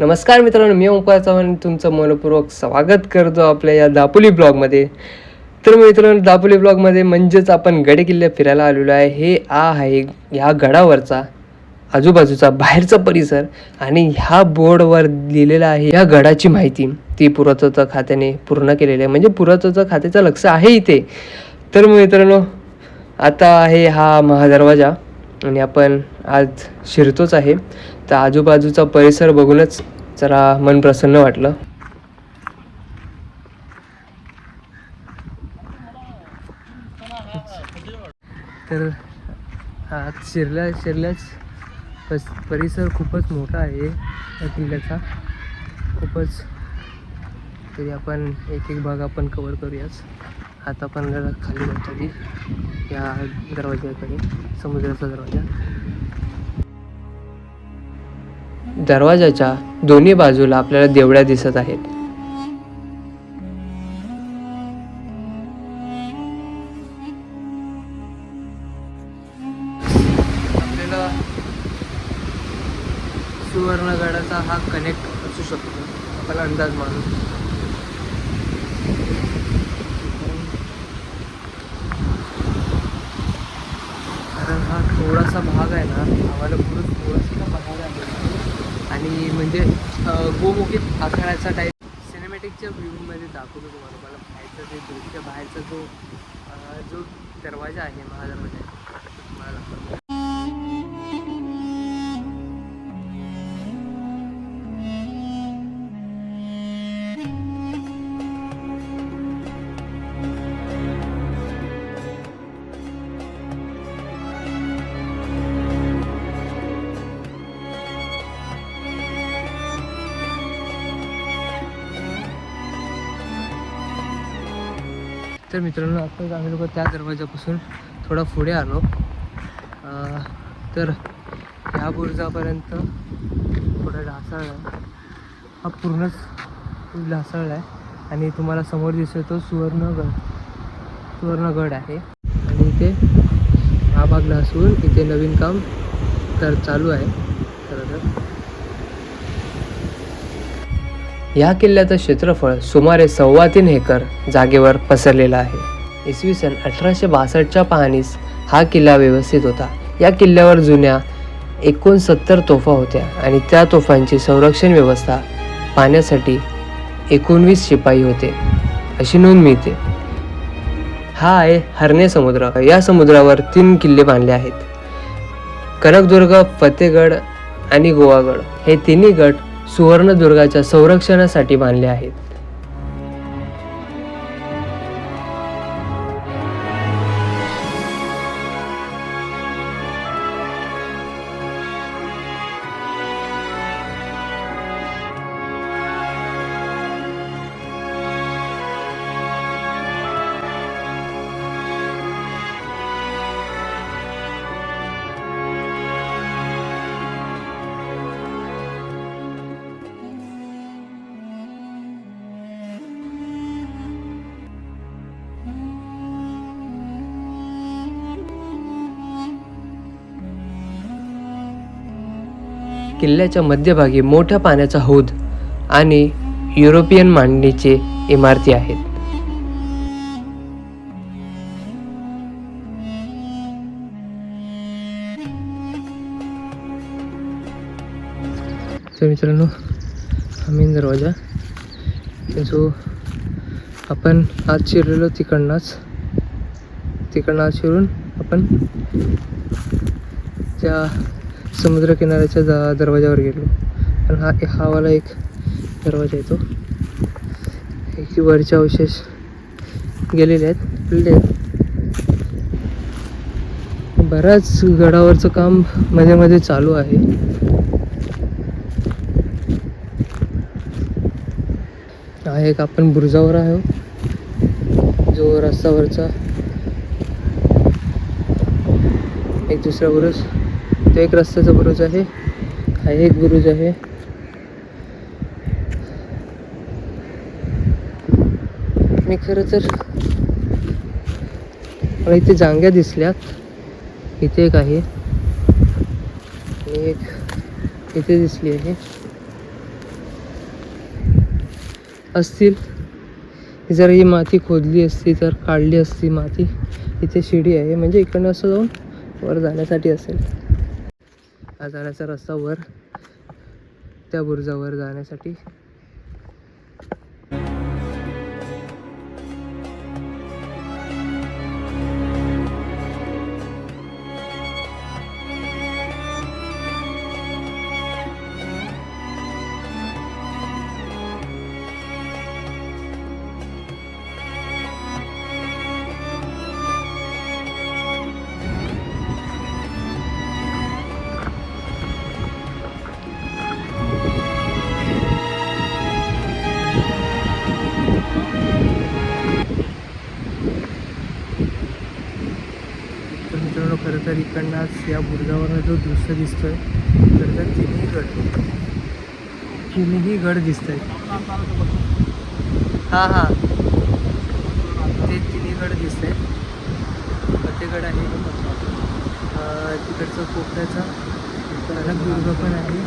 नमस्कार मित्रांनो मी ओंकार चव्हाण तुमचं मनपूर्वक स्वागत करतो आपल्या या दापोली ब्लॉगमध्ये. तर मित्रांनो दापोली ब्लॉगमध्ये म्हणजेच आपण गडे किल्ले फिरायला आलेलो आहे. हे आ आहे ह्या गडावरचा आजूबाजूचा बाहेरचा परिसर आणि ह्या बोर्डवर लिहिलेलं आहे या गडाची माहिती. ती पुरातत्व खात्याने पूर्ण केलेली आहे. म्हणजे पुरातत्व खात्याचं लक्ष आहे इथे. तर मित्रांनो आता आहे हा महादरवाजा. आणि आपण आज शिरतोच आहे. तर आजूबाजूचा परिसर बघूनच जरा मन प्रसन्न वाटलं. तर आज शिरल्या शिरल्याच पस परिसर खूपच मोठा आहे या किल्ल्याचा. खूपच तरी आपण एक एक भाग आपण कवर करूयाच आता आपण जरा खाली जातो या दरवाज्याकडे समुद्राचा दरवाजा. दरवाजाच्या दोन्ही बाजूला आपल्याला देवळ्या दिसत आहेत. आपल्याला सुवर्णगडाचा हा कनेक्ट असू शकतो. आपला अंदाज मानून कारण हा थोडासा भाग आहे ना आम्हाला पूर्ण थोडासा भाग आहे आणि म्हणजे गोमुखीत आखाड्याचा टाईप सिनेमॅटिकच्या व्ह्यूमध्ये दाखवतो तुम्हाला. मला बाहेरचा ते दृश्य बाहेरचा जो जो दरवाजा आहे महादरवाजा आहे तुम्हाला दाखवतो तर मित्रांनो आत्ताच आम्ही लोक त्या दरवाजापासून थोडा पुढे आलो. तर ह्या बुरुजापर्यंत थोडा ढासळला आहे. हा पूर्णच ढासळला आहे आणि तुम्हाला समोर दिसतो सुवर्णगड. सुवर्णगड आहे. आणि इथे हा भाग ढासळून इथे नवीन काम तर चालू आहे. या किल्ल्याचं क्षेत्रफळ सुमारे सव्वा तीन एकर जागेवर पसरलेलं आहे. इसवी सन अठराशे बासष्टच्या पाहणीस हा किल्ला व्यवस्थित होता. या किल्ल्यावर जुन्या एकोणसत्तर तोफा होत्या आणि त्या तोफांची संरक्षण व्यवस्था पाहण्यासाठी एकोणवीस शिपाई होते. अशी नोंद मिळते. हा आहे हरणे समुद्र. या समुद्रावर तीन किल्ले बांधले आहेत. कनकदुर्ग फतेगड आणि गोवागड. हे तिन्ही गट सुवर्णदुर्गाच्या संरक्षणासाठी बांधले आहेत. किल्ल्याच्या मध्यभागी मोठ्या पाण्याचा हौद आणि युरोपियन मांडणीचे इमारती आहेत. तर मित्रांनो हा मेन दरवाजा जो आपण आज शिरलेलो तिकडनंच तिकडनं आज शिरून आपण त्या समुद्रकिनाऱ्याच्या द दरवाजावर गेलो. पण हा हा वाला एक दरवाजा येतो. एक वरचे अवशेष गेलेले आहेत खुलले आहेत. बऱ्याच गडावरचं काममध्ये मध्ये चालू आहे. हा एक आपण बुरुजावर आहो जो रस्त्यावरचा एक दुसरा बुरुज. तो एक रस्त्याचा बुरुज आहे. हा एक बुरुज आहे. मी खरं तर मला इथे जांग्या दिसल्यात. इथे एक आहे. आणि एक इथे दिसली आहे. असतील. जर ही माती खोदली असती तर काढली असती माती इथे शिडी आहे. म्हणजे इकडनं असं जाऊन वर जाण्यासाठी असेल. हा जाण्याचा रस्ता त्या बुरुजावर जाण्यासाठी मित्रांनो खरं तर इकडनंच या बुरुजावरनं जो दृश्य दिसतो आहे खरं तर तिन्ही गड. तिन्ही गड दिसत आहेत हां हां. ते तिन्ही गड दिसत आहेत फतेगड आहे. तिकडचं कोकणाचा कनकदुर्ग पण आहे.